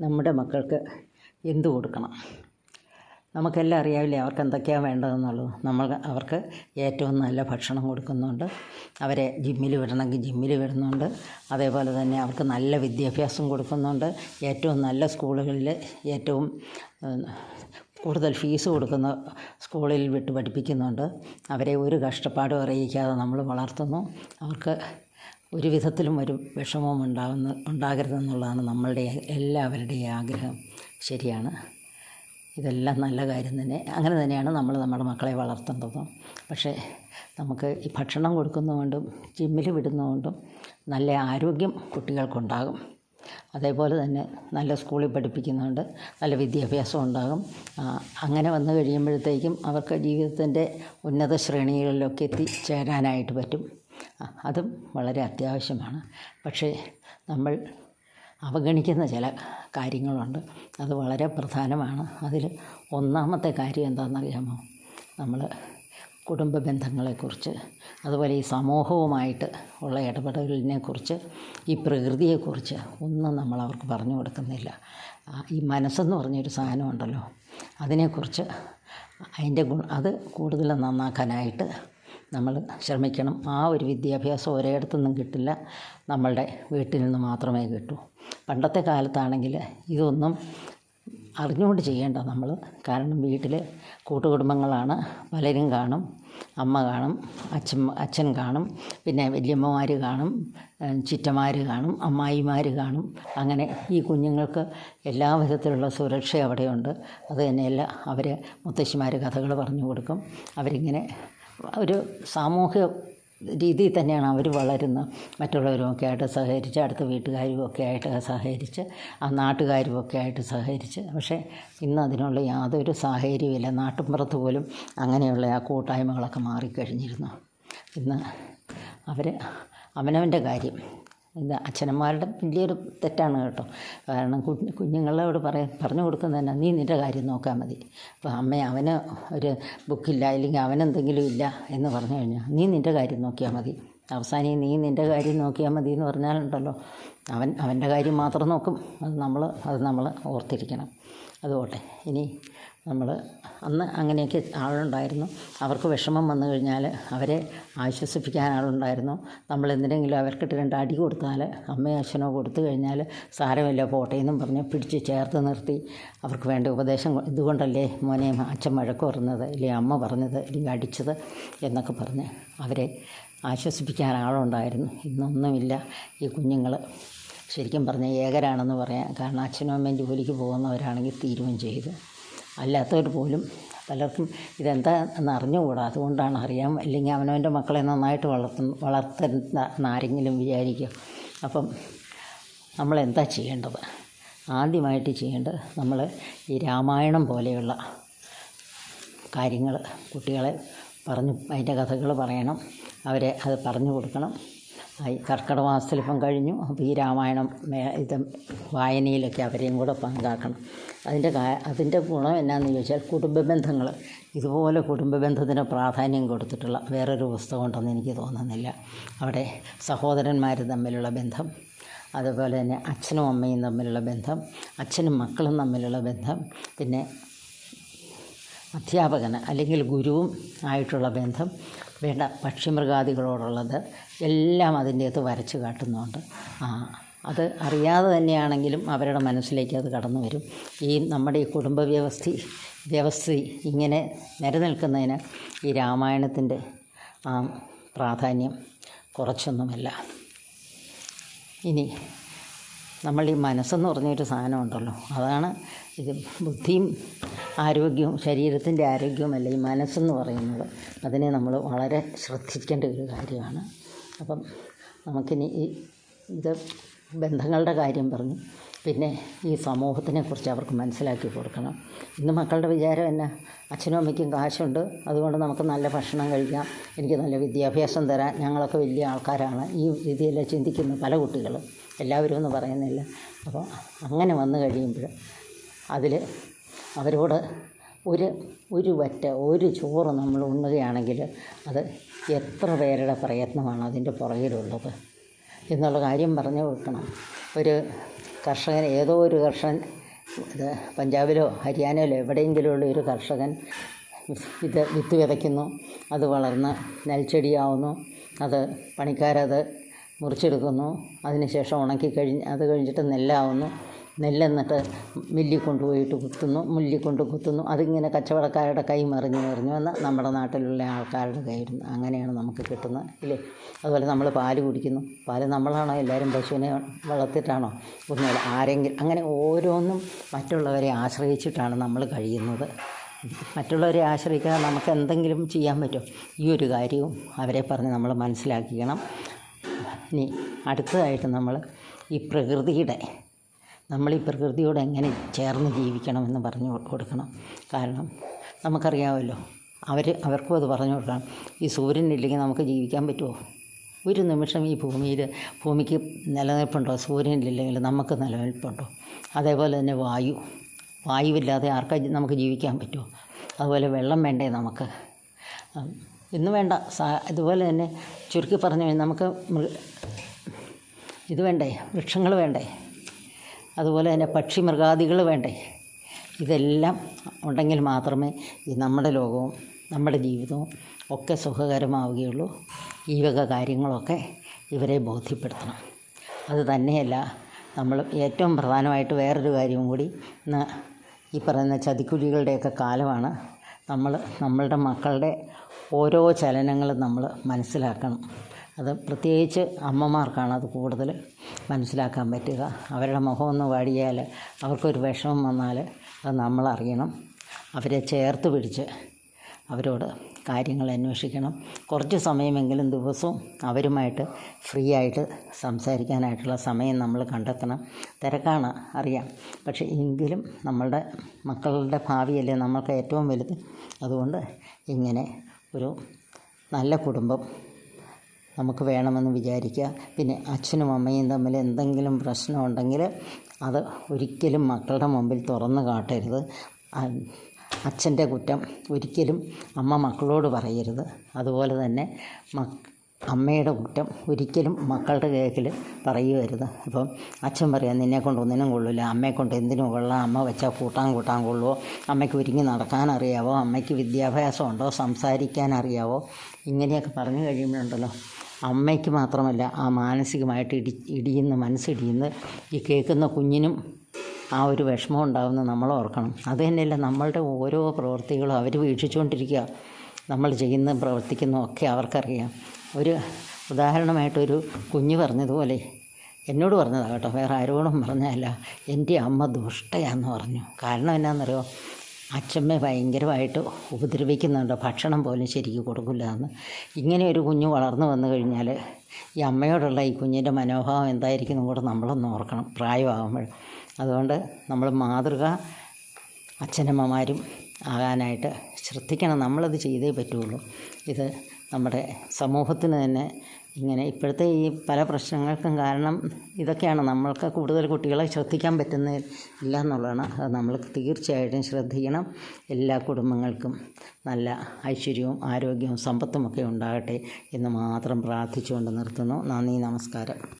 നമ്മുടെ മക്കൾക്ക് എന്ത് കൊടുക്കണം? നമുക്കെല്ലാം അറിയാവില്ലേ അവർക്ക് എന്തൊക്കെയാണ് വേണ്ടതെന്നുള്ളത്. നമ്മൾ അവർക്ക് ഏറ്റവും നല്ല ഭക്ഷണം കൊടുക്കുന്നുണ്ട്. അവരെ ജിമ്മിൽ വിടണമെങ്കിൽ ജിമ്മിൽ വിടുന്നുണ്ട്. അതേപോലെ തന്നെ അവർക്ക് നല്ല വിദ്യാഭ്യാസം കൊടുക്കുന്നുണ്ട്. ഏറ്റവും നല്ല സ്കൂളുകളിൽ ഏറ്റവും കൂടുതൽ ഫീസ് കൊടുക്കുന്ന സ്കൂളിൽ വിട്ട് പഠിപ്പിക്കുന്നുണ്ട്. അവരെ ഒരു കഷ്ടപ്പാടും അറിയിക്കാതെ നമ്മൾ വളർത്തുന്നു. അവർക്ക് ഒരു വിധത്തിലും ഒരു വിഷമവും ഉണ്ടാകുന്ന ഉണ്ടാകരുതെന്നുള്ളതാണ് നമ്മളുടെ എല്ലാവരുടെയും ആഗ്രഹം. ശരിയാണ്. ഇതെല്ലാം നല്ല കാര്യം തന്നെ. അങ്ങനെ തന്നെയാണ് നമ്മൾ നമ്മുടെ മക്കളെ വളർത്തേണ്ടതും. പക്ഷേ നമുക്ക് ഈ ഭക്ഷണം കൊടുക്കുന്നതുകൊണ്ടും ജിമ്മിൽ വിടുന്നതുകൊണ്ടും നല്ല ആരോഗ്യം കുട്ടികൾക്കുണ്ടാകും. അതേപോലെ തന്നെ നല്ല സ്കൂളിൽ പഠിപ്പിക്കുന്നുണ്ട് നല്ല വിദ്യാഭ്യാസം ഉണ്ടാകും. അങ്ങനെ വന്നു കഴിയുമ്പോഴത്തേക്കും അവർക്ക് ജീവിതത്തിന്റെ ഉന്നത ശ്രേണികളിലൊക്കെ എത്തിച്ചേരാനായിട്ട് പറ്റും. അതും വളരെ അത്യാവശ്യമാണ്. പക്ഷേ നമ്മൾ അവഗണിക്കുന്ന ചില കാര്യങ്ങളുണ്ട്. അത് വളരെ പ്രധാനമാണ്. അതിൽ ഒന്നാമത്തെ കാര്യം എന്താണെന്നറിയാമോ? നമ്മൾ കുടുംബ ബന്ധങ്ങളെക്കുറിച്ച് അതുപോലെ ഈ സമൂഹവുമായിട്ട് ഉള്ള ഇടപെടലിനെക്കുറിച്ച് ഈ പ്രകൃതിയെക്കുറിച്ച് ഒന്നും നമ്മൾ അവർക്ക് പറഞ്ഞു കൊടുക്കുന്നില്ല. ഈ മനസ്സെന്ന് പറഞ്ഞൊരു സാധനമുണ്ടല്ലോ അതിനെക്കുറിച്ച് അതിന്റെ ഗുണ അത് കൂടുതൽ നന്നാക്കാനായിട്ട് നമ്മൾ ശ്രമിക്കണം ആ ഒരു വിദ്യാഭ്യാസം ഒരിടത്തുനിന്നും കിട്ടില്ല. നമ്മളുടെ വീട്ടിൽ നിന്ന് മാത്രമേ കിട്ടൂ. പണ്ടത്തെ കാലത്താണെങ്കിൽ ഇതൊന്നും അറിഞ്ഞുകൊണ്ട് ചെയ്യേണ്ട നമ്മൾ. കാരണം വീട്ടിൽ കൂട്ടുകുടുംബങ്ങളാണ്. പലരും കാണും. അമ്മ കാണും. അച്ഛൻ അച്ഛൻ കാണും. പിന്നെ വല്യമ്മമാർ കാണും. ചിറ്റമാർ കാണും. അമ്മായിമാർ കാണും. അങ്ങനെ ഈ കുഞ്ഞുങ്ങൾക്ക് എല്ലാ വിധത്തിലുള്ള സുരക്ഷ അവിടെയുണ്ട്. അത് തന്നെയല്ല അവർ മുത്തശ്ശിമാർ കഥകൾ പറഞ്ഞു കൊടുക്കും. അവരിങ്ങനെ ഒരു സാമൂഹ്യ രീതിയിൽ തന്നെയാണ് അവർ വളരുന്നത്. മറ്റുള്ളവരുമൊക്കെ ആയിട്ട് സഹകരിച്ച് അടുത്ത വീട്ടുകാരും ഒക്കെ ആയിട്ട് സഹകരിച്ച് ആ നാട്ടുകാരും ഒക്കെ ആയിട്ട് സഹകരിച്ച്. പക്ഷേ ഇന്ന് അതിനുള്ള യാതൊരു സാഹചര്യവുമില്ല. നാട്ടിൻപുറത്ത് പോലും അങ്ങനെയുള്ള ആ കൂട്ടായ്മകളൊക്കെ മാറിക്കഴിഞ്ഞിരുന്നു. ഇന്ന് അവർ അവനവന്റെ കാര്യം ഇത് അച്ഛനമ്മമാരുടെ വലിയൊരു തെറ്റാണ് കേട്ടോ. കാരണം കുഞ്ഞ് കുഞ്ഞുങ്ങളോട് പറയാൻ പറഞ്ഞു കൊടുക്കുന്നത് തന്നെ നീ നിന്റെ കാര്യം നോക്കാൻ മതി. അപ്പോൾ അമ്മ അവന് ഒരു ബുക്കില്ല അല്ലെങ്കിൽ അവനെന്തെങ്കിലും ഇല്ല എന്ന് പറഞ്ഞു കഴിഞ്ഞാൽ നീ നിന്റെ കാര്യം നോക്കിയാൽ മതി. അവസാനം നീ നിന്റെ കാര്യം നോക്കിയാൽ മതി എന്ന് പറഞ്ഞാലുണ്ടല്ലോ അവൻ അവന്റെ കാര്യം മാത്രം നോക്കും. അത് നമ്മൾ അത് നമ്മൾ ഓർത്തിരിക്കണം. അതുപോട്ടെ. ഇനി നമ്മൾ അന്ന് അങ്ങനെയൊക്കെ ആളുണ്ടായിരുന്നു. അവർക്ക് വിഷമം വന്നു കഴിഞ്ഞാൽ അവരെ ആശ്വസിപ്പിക്കാൻ ആളുണ്ടായിരുന്നു. നമ്മൾ എന്തിനെങ്കിലും അവർക്കിട്ട് രണ്ട് അടി കൊടുത്താൽ അമ്മയോ അച്ഛനോ കൊടുത്തു കഴിഞ്ഞാൽ സാരമില്ല പോട്ടെ എന്നും പറഞ്ഞ് പിടിച്ച് ചേർത്ത് നിർത്തി. അവർക്ക് വേണ്ട ഉപദേശം ഇതുകൊണ്ടല്ലേ മോനെ അച്ഛൻ വഴക്ക് പറഞ്ഞത് അല്ലെങ്കിൽ അമ്മ പറഞ്ഞത് അല്ലെങ്കിൽ അടിച്ചത് എന്നൊക്കെ പറഞ്ഞ് അവരെ ആശ്വസിപ്പിക്കാൻ ആളുണ്ടായിരുന്നു. ഇന്നൊന്നുമില്ല. ഈ കുഞ്ഞുങ്ങൾ ശരിക്കും പറഞ്ഞാൽ ഏകരാണെന്ന് പറയാം. കാരണം അച്ഛനും അമ്മയും ജോലിക്ക് പോകുന്നവരാണെങ്കിൽ തീരുമാനം ചെയ്തു. അല്ലാത്തവർ പോലും പലർക്കും ഇതെന്താ എന്ന് അറിഞ്ഞുകൂടാ. അതുകൊണ്ടാണ് അറിയാം. അല്ലെങ്കിൽ അവനവന്റെ മക്കളെ നന്നായിട്ട് വളർത്തുന്ന വളർത്തുന്ന എന്നാരെങ്കിലും വിചാരിക്കും. അപ്പം നമ്മളെന്താ ചെയ്യേണ്ടത്? ആദ്യമായിട്ട് ചെയ്യേണ്ടത് നമ്മൾ ഈ രാമായണം പോലെയുള്ള കാര്യങ്ങൾ കുട്ടികളെ പറഞ്ഞു അതിന്റെ കഥകൾ പറയണം. അവരെ അത് പറഞ്ഞു കൊടുക്കണം. ഈ കർക്കിടക മാസത്തിലിപ്പം കഴിഞ്ഞു. അപ്പോൾ ഈ രാമായണം ഇത് വായനയിലൊക്കെ അവരെയും കൂടെ പങ്കാക്കണം. അതിന്റെ അതിന്റെ ഗുണം എന്നാന്ന് ചോദിച്ചാൽ കുടുംബ ബന്ധങ്ങൾ ഇതുപോലെ കുടുംബ ബന്ധത്തിന് പ്രാധാന്യം കൊടുത്തിട്ടുള്ള വേറൊരു പുസ്തകം ഉണ്ടെന്ന് എനിക്ക് തോന്നുന്നില്ല. അവിടെ സഹോദരന്മാർ തമ്മിലുള്ള ബന്ധം അതുപോലെ തന്നെ അച്ഛനും അമ്മയും തമ്മിലുള്ള ബന്ധം അച്ഛനും മക്കളും തമ്മിലുള്ള ബന്ധം പിന്നെ അധ്യാപകന് അല്ലെങ്കിൽ ഗുരുവും ആയിട്ടുള്ള ബന്ധം വേണ്ട പക്ഷിമൃഗാദികളോടുള്ളത് എല്ലാം അതിന്റെ അകത്ത് വരച്ച് കാട്ടുന്നുണ്ട്. ആ അത് അറിയാതെ തന്നെയാണെങ്കിലും അവരുടെ മനസ്സിലേക്ക് അത് കടന്നു വരും. ഈ നമ്മുടെ ഈ കുടുംബ വ്യവസ്ഥ വ്യവസ്ഥ ഇങ്ങനെ നിലനിൽക്കുന്നതിന് ഈ രാമായണത്തിന്റെ പ്രാധാന്യം കുറച്ചൊന്നുമല്ല. ഇനി നമ്മൾ ഈ മനസ്സെന്ന് പറഞ്ഞൊരു സാധനമുണ്ടല്ലോ. അതാണ് ഇത് ബുദ്ധിയും ആരോഗ്യവും ശരീരത്തിന്റെ ആരോഗ്യവുമല്ല ഈ മനസ്സെന്ന് പറയുന്നത്. അതിനെ നമ്മൾ വളരെ ശ്രദ്ധിക്കേണ്ട ഒരു കാര്യമാണ്. അപ്പം നമുക്കിനി ഈ ഇത് ബന്ധങ്ങളുടെ കാര്യം പറഞ്ഞു. പിന്നെ ഈ സമൂഹത്തിനെ കുറിച്ച് അവർക്ക് മനസ്സിലാക്കി കൊടുക്കണം. ഇന്ന് മക്കളുടെ വിചാരം എന്നാ? അച്ഛനും അമ്മയ്ക്കും കാശുണ്ട്. അതുകൊണ്ട് നമുക്ക് നല്ല ഭക്ഷണം കഴിക്കാം. എനിക്ക് നല്ല വിദ്യാഭ്യാസം തരാൻ. ഞങ്ങളൊക്കെ വലിയ ആൾക്കാരാണ്. ഈ രീതിയിൽ ചിന്തിക്കുന്ന പല കുട്ടികളും. എല്ലാവരും എന്ന് പറയുന്നില്ല. അപ്പോൾ അങ്ങനെ വന്നു കഴിയുമ്പോൾ അതിൽ അവരോട് ഒരു ഒരു വറ്റ ഒരു ചോറ് നമ്മൾ ഉണ്ണുകയാണെങ്കിൽ അത് എത്ര പേരുടെ പ്രയത്നമാണ് അതിന്റെ പുറകിലുള്ളത് എന്നുള്ള കാര്യം പറഞ്ഞു കൊടുക്കണം. ഒരു കർഷകൻ ഏതോ ഒരു കർഷകൻ ഇത് പഞ്ചാബിലോ ഹരിയാനയിലോ എവിടെയെങ്കിലും ഉള്ള ഒരു കർഷകൻ ഇത് വിത്ത് വിതയ്ക്കുന്നു അത് വളർന്ന് നെൽച്ചെടിയാവുന്നു അത് പണിക്കാരത് മുറിച്ചെടുക്കുന്നു. അതിനുശേഷം ഉണക്കി കഴിഞ്ഞ് അത് കഴിഞ്ഞിട്ട് നെല്ലാവുന്നു. നെല്ലെന്നിട്ട് മില്ലിൽ കൊണ്ടുപോയിട്ട് കുത്തുന്നു. മില്ലിൽ കൊണ്ട് കുത്തുന്നു. അതിങ്ങനെ കച്ചവടക്കാരുടെ കൈ മറിഞ്ഞ് മറിഞ്ഞ് വന്ന് നമ്മുടെ നാട്ടിലുള്ള ആൾക്കാരുടെ കയ്യിൽ അങ്ങനെയാണ് നമുക്ക് കിട്ടുന്നത്. ഇല്ലേ? അതുപോലെ നമ്മൾ പാൽ കുടിക്കുന്നു. പാൽ നമ്മളാണോ എല്ലാവരും പശുവിനെ വളർത്തിയിട്ടാണോ ഒന്നുമില്ല ആരെങ്കിലും അങ്ങനെ ഓരോന്നും മറ്റുള്ളവരെ ആശ്രയിച്ചിട്ടാണ് നമ്മൾ കഴിയുന്നത്. മറ്റുള്ളവരെ ആശ്രയിക്കാതെ നമുക്ക് എന്തെങ്കിലും ചെയ്യാൻ പറ്റുമോ ഈ ഒരു കാര്യവും അവരെ പറഞ്ഞ് നമ്മൾ മനസ്സിലാക്കിക്കണം. ഇനി അടുത്തതായിട്ട് നമ്മൾ ഈ പ്രകൃതിയുടെ നമ്മൾ ഈ പ്രകൃതിയോട് എങ്ങനെ ചേർന്ന് ജീവിക്കണമെന്ന് പറഞ്ഞു കൊടുക്കണം. കാരണം നമുക്കറിയാമല്ലോ അവർ അവർക്കും അത് പറഞ്ഞു കൊടുക്കണം. ഈ സൂര്യനില്ലെങ്കിൽ നമുക്ക് ജീവിക്കാൻ പറ്റുമോ? ഒരു നിമിഷം ഈ ഭൂമിയിൽ ഭൂമിക്ക് നിലനിൽപ്പുണ്ടോ? സൂര്യനില്ലെങ്കിൽ നമുക്ക് നിലനിൽപ്പുണ്ടോ? അതേപോലെ തന്നെ വായു. വായുവില്ലാതെ ആർക്കാ നമുക്ക് ജീവിക്കാൻ പറ്റുമോ? അതുപോലെ വെള്ളം വേണ്ടേ നമുക്ക്? ഇന്ന് വേണ്ട. സാ ഇതുപോലെ തന്നെ ചുരുക്കി പറഞ്ഞു നമുക്ക് ഇത് വേണ്ടേ വൃക്ഷങ്ങൾ വേണ്ടേ അതുപോലെ തന്നെ പക്ഷി മൃഗാദികൾ വേണ്ടേ ഇതെല്ലാം ഉണ്ടെങ്കിൽ മാത്രമേ ഈ നമ്മുടെ ലോകവും നമ്മുടെ ജീവിതവും ഒക്കെ സുഖകരമാവുകയുള്ളൂ. ഈ വക കാര്യങ്ങളൊക്കെ ഇവരെ ബോധ്യപ്പെടുത്തണം. അത് തന്നെയല്ല നമ്മൾ ഏറ്റവും പ്രധാനമായിട്ട് വേറൊരു കാര്യവും കൂടി ഇന്ന് ഈ പറയുന്ന ചതിക്കുഴികളുടെയൊക്കെ കാലമാണ് നമ്മൾ നമ്മളുടെ മക്കളുടെ ഓരോ ചലനങ്ങളും നമ്മൾ മനസ്സിലാക്കണം. അത് പ്രത്യേകിച്ച് അമ്മമാർക്കാണ് അത് കൂടുതൽ മനസ്സിലാക്കാൻ പറ്റുക. അവരുടെ മുഖമൊന്ന് ഒന്ന് വാടിയാൽ അവർക്കൊരു വിഷമം വന്നാൽ അത് നമ്മളറിയണം അവരെ ചേർത്ത് പിടിച്ച് അവരോട് കാര്യങ്ങൾ അന്വേഷിക്കണം. കുറച്ച് സമയമെങ്കിലും ദിവസവും അവരുമായിട്ട് ഫ്രീ ആയിട്ട് സംസാരിക്കാനായിട്ടുള്ള സമയം നമ്മൾ കണ്ടെത്തണം. തിരക്കാണ് അറിയാം. പക്ഷേ എങ്കിലും നമ്മളുടെ മക്കളുടെ ഭാവിയല്ലേ നമ്മൾക്ക് ഏറ്റവും വലുത്. അതുകൊണ്ട് ഇങ്ങനെ ഒരു നല്ല കുടുംബം നമുക്ക് വേണമെന്ന് വിചാരിക്കുക. പിന്നെ അച്ഛനും അമ്മയും തമ്മിൽ എന്തെങ്കിലും പ്രശ്നമുണ്ടെങ്കിൽ അത് ഒരിക്കലും മക്കളുടെ മുമ്പിൽ തുറന്ന് കാട്ടരുത്. അച്ഛന്റെ കുറ്റം ഒരിക്കലും അമ്മ മക്കളോട് പറയരുത്. അതുപോലെ തന്നെ മക് അമ്മയുടെ കുറ്റം ഒരിക്കലും മക്കളുടെ കേക്കിൽ പറയുകയരുത് ഇപ്പം അച്ഛൻ പറയാം നിന്നെ കൊണ്ട് ഒന്നിനും കൊള്ളില്ല അമ്മയെ കൊണ്ട് എന്തിനും കൊള്ളാം. അമ്മ വെച്ചാൽ കൂട്ടാൻ കൂട്ടാൻ കൊള്ളുമോ അമ്മയ്ക്ക് ഒരുങ്ങി നടക്കാൻ അറിയാവോ? അമ്മയ്ക്ക് വിദ്യാഭ്യാസം ഉണ്ടോ? സംസാരിക്കാൻ അറിയാവോ? ഇങ്ങനെയൊക്കെ പറഞ്ഞു കഴിയുമ്പോഴുണ്ടല്ലോ. അമ്മയ്ക്ക് മാത്രമല്ല ആ മാനസികമായിട്ട് ഇടി ഇടിയുന്ന മനസ്സിടിയുന്ന ഈ കേൾക്കുന്ന കുഞ്ഞിനും ആ ഒരു വിഷമം ഉണ്ടാകുന്ന നമ്മൾ ഓർക്കണം. അത് തന്നെയല്ല നമ്മളുടെ ഓരോ പ്രവൃത്തികളും അവർ വീക്ഷിച്ചുകൊണ്ടിരിക്കുക. നമ്മൾ ചെയ്യുന്ന പ്രവർത്തിക്കുന്നതും ഒക്കെ അവർക്കറിയാം. ഒരു ഉദാഹരണമായിട്ടൊരു കുഞ്ഞ് പറഞ്ഞതുപോലെ എന്നോട് പറഞ്ഞതാണ് കേട്ടോ. വേറെ ആരോടും പറഞ്ഞതല്ല. എന്റെ അമ്മ ദുഷ്ടയാന്ന് പറഞ്ഞു. കാരണം എന്നാണെന്നറിയോ അച്ഛമ്മ ഭയങ്കരമായിട്ട് ഉപദ്രവിക്കുന്നുണ്ട്. ഭക്ഷണം പോലും ശരിക്കും കൊടുക്കില്ല എന്ന് ഇങ്ങനെ ഒരു കുഞ്ഞ് വളർന്നു വന്നു കഴിഞ്ഞാൽ ഈ അമ്മയോടുള്ള ഈ കുഞ്ഞിന്റെ മനോഭാവം എന്തായിരിക്കും കൂടെ നമ്മളൊന്ന് ഓർക്കണം. പ്രായമാകുമ്പോൾ. അതുകൊണ്ട് നമ്മൾ മാതൃക അച്ഛനമ്മമാരും ആകാനായിട്ട് ശ്രദ്ധിക്കണം. നമ്മളത് ചെയ്തേ പറ്റുള്ളൂ. ഇത് നമ്മുടെ സമൂഹത്തിന് തന്നെ ഇങ്ങനെ ഇപ്പോഴത്തെ ഈ പല പ്രശ്നങ്ങൾക്കും കാരണം ഇതൊക്കെയാണ് നമ്മൾക്ക് കൂടുതൽ കുട്ടികളെ ശ്രദ്ധിക്കാൻ പറ്റുന്ന ഇല്ല എന്നുള്ളതാണ്. അത് നമ്മൾ തീർച്ചയായിട്ടും ശ്രദ്ധിക്കണം. എല്ലാ കുടുംബങ്ങൾക്കും നല്ല ഐശ്വര്യവും ആരോഗ്യവും സമ്പത്തുമൊക്കെ ഉണ്ടാകട്ടെ എന്ന് മാത്രം പ്രാർത്ഥിച്ചുകൊണ്ട് നിർത്തുന്നു. നന്ദി നമസ്കാരം.